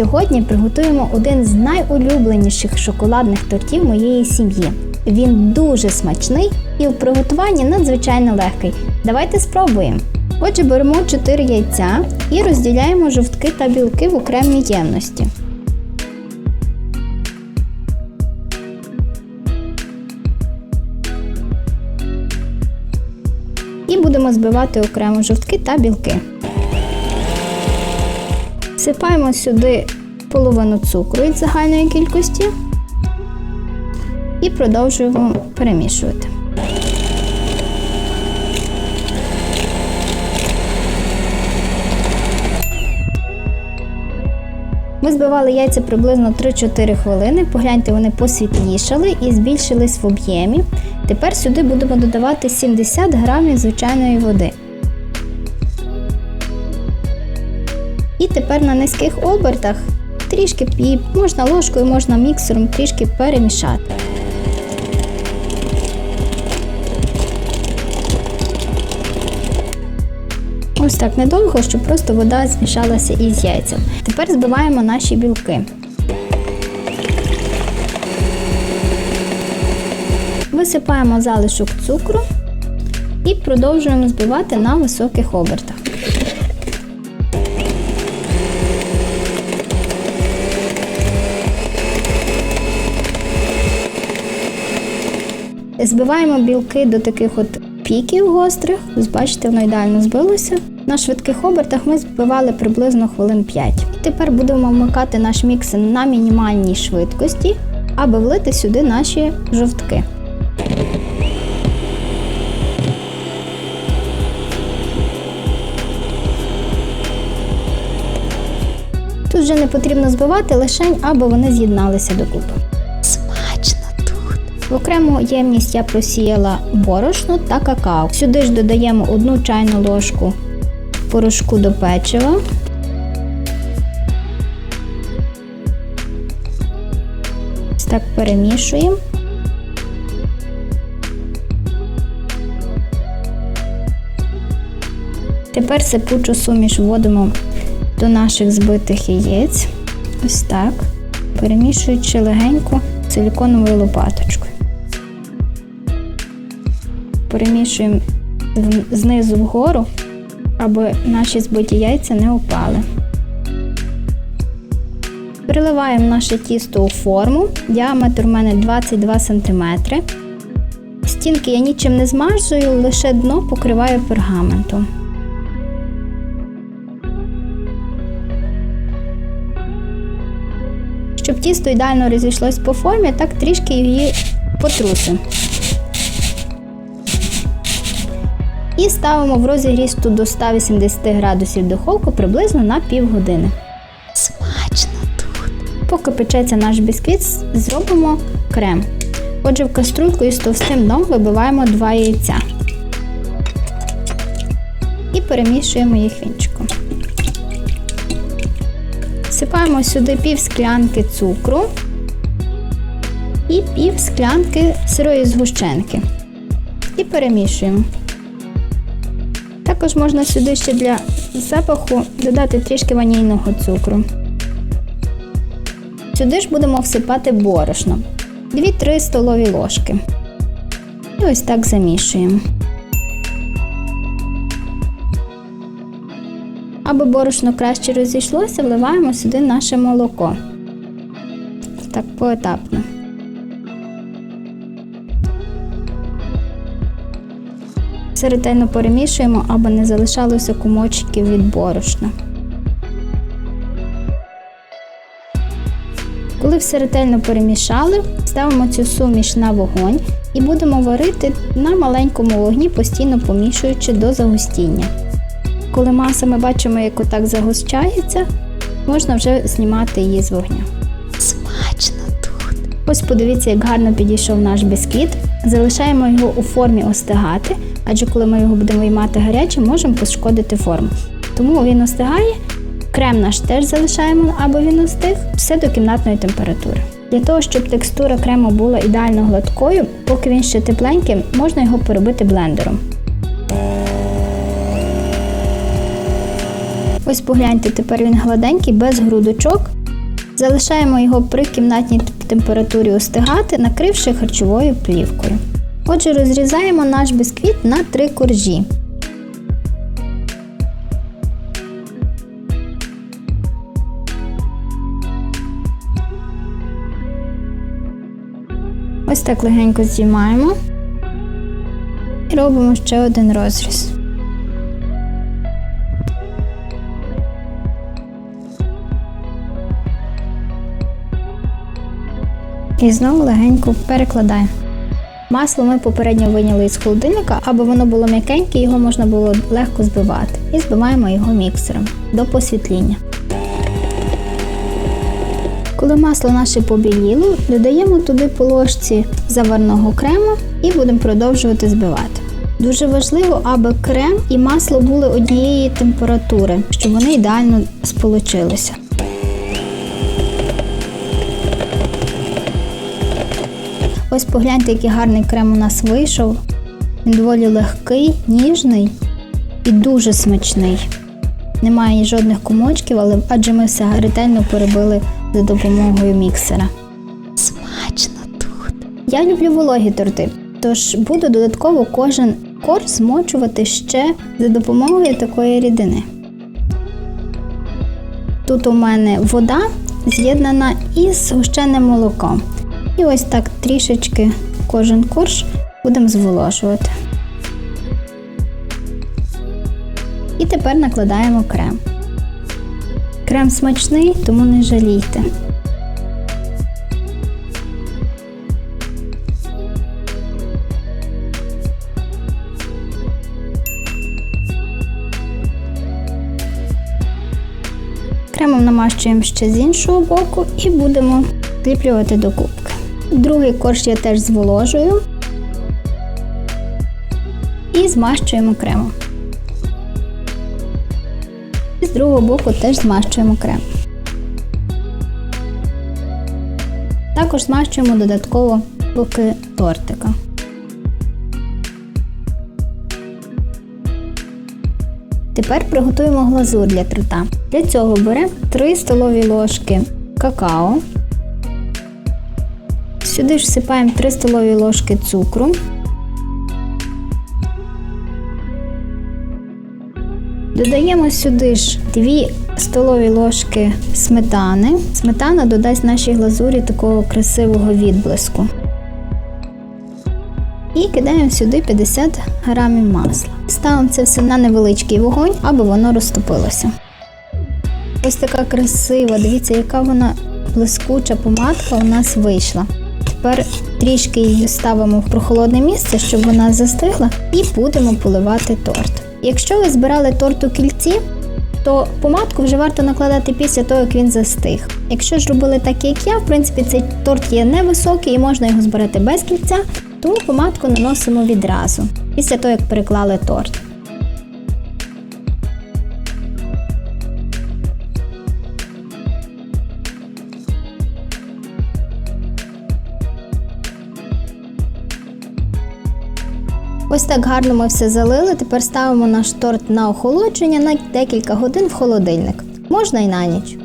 Сьогодні приготуємо один з найулюбленіших шоколадних тортів моєї сім'ї. Він дуже смачний і в приготуванні надзвичайно легкий. Давайте спробуємо. Отже, беремо 4 яйця і розділяємо жовтки та білки в окремій ємності. І будемо збивати окремо жовтки та білки. Всипаємо сюди половину цукру від загальної кількості і продовжуємо перемішувати. Ми збивали яйця приблизно 3-4 хвилини. Погляньте, вони посвітлішали і збільшились в об'ємі. Тепер сюди будемо додавати 70 грамів звичайної води. І тепер на низьких обертах трішки і можна ложкою, можна міксером трішки перемішати. Ось так недовго, щоб просто вода змішалася із яйцем. Тепер збиваємо наші білки. Висипаємо залишок цукру і продовжуємо збивати на високих обертах. Збиваємо білки до таких от піків гострих. Бачите, воно ідеально збилося. На швидких обертах ми збивали приблизно хвилин 5. І тепер будемо вмикати наш міксер на мінімальній швидкості, аби влити сюди наші жовтки. Тут вже не потрібно збивати лишень, аби вони з'єдналися докупи. В окрему ємність я просіяла борошно та какао. Сюди ж додаємо одну чайну ложку порошку до печива. Ось так перемішуємо. Тепер сипучу суміш вводимо до наших збитих яєць. Ось так. Перемішуючи легенько силіконовою лопаточкою. Перемішуємо знизу вгору, аби наші збиті яйця не упали. Приливаємо наше тісто у форму. Діаметр у мене 22 см. Стінки я нічим не змажую, лише дно покриваю пергаментом. Щоб тісто ідеально розійшлось по формі, так трішки її потрусимо. І ставимо в розігрісту до 180 градусів духовку приблизно на півгодини. Смачно тут. Поки печеться наш бісквіт, зробимо крем. Отже, в каструльку із товстим дном вибиваємо два яйця і перемішуємо їх вінчиком. Всипаємо сюди пів склянки цукру і пів склянки сирої згущенки. І перемішуємо. Також можна сюди ще для запаху додати трішки ванільного цукру. Сюди ж будемо всипати борошно 2-3 столові ложки. І ось так замішуємо. Аби борошно краще розійшлося, вливаємо сюди наше молоко. Так поетапно. Все ретельно перемішуємо, аби не залишалося кумочків від борошна. Коли все ретельно перемішали, ставимо цю суміш на вогонь і будемо варити на маленькому вогні, постійно помішуючи до загустіння. Коли маса ми бачимо, як отак загущається, можна вже знімати її з вогня. Ось подивіться, як гарно підійшов наш бісквіт. Залишаємо його у формі остигати, адже коли ми його будемо виймати гарячим, можемо пошкодити форму. Тому він остигає. Крем наш теж залишаємо, аби він остиг, все до кімнатної температури. Для того, щоб текстура крему була ідеально гладкою, поки він ще тепленький, можна його перебити блендером. Ось погляньте, тепер він гладенький, без грудочок. Залишаємо його при кімнатній температурі остигати, накривши харчовою плівкою. Отже, розрізаємо наш бісквіт на три коржі. Ось так легенько знімаємо і робимо ще один розріз. І знову легенько перекладаємо. Масло ми попередньо виняли із холодильника, аби воно було м'якеньке, його можна було легко збивати. І збиваємо його міксером до посвітління. Коли масло наше побіліло, додаємо туди по ложці заварного крему і будемо продовжувати збивати. Дуже важливо, аби крем і масло були однієї температури, щоб вони ідеально сполучилися. Ось погляньте, який гарний крем у нас вийшов. Він доволі легкий, ніжний і дуже смачний. Немає жодних комочків, але адже ми все ретельно перебили за допомогою міксера. Смачно тут. Я люблю вологі торти, тож буду додатково кожен корж змочувати ще за допомогою такої рідини. Тут у мене вода з'єднана із згущеним молоком. І ось так трішечки кожен корж будемо зволожувати. І тепер накладаємо крем. Крем смачний, тому не жалійте. Кремом намащуємо ще з іншого боку і будемо зліплювати до кубки. Другий корж я теж зволожую і змащуємо кремом. І з другого боку теж змащуємо крем. Також змащуємо додатково боки тортика. Тепер приготуємо глазур для торта. Для цього беремо 3 столові ложки какао. Сюди ж всипаємо 3 столові ложки цукру. Додаємо сюди ж 2 столові ложки сметани. Сметана додасть нашій глазурі такого красивого відблиску. І кидаємо сюди 50 грамів масла. Ставимо це все на невеличкий вогонь, аби воно розтопилося. Ось така красива, дивіться, яка вона блискуча помадка у нас вийшла. Тепер трішки її ставимо в прохолодне місце, щоб вона застигла, і будемо поливати торт. Якщо ви збирали торт у кільці, то помадку вже варто накладати після того, як він застиг. Якщо ж робили так, як я, в принципі, цей торт є невисокий і можна його збирати без кільця, тому помадку наносимо відразу, після того, як переклали торт. Так гарно ми все залили. Тепер ставимо наш торт на охолодження на декілька годин в холодильник. Можна і на ніч.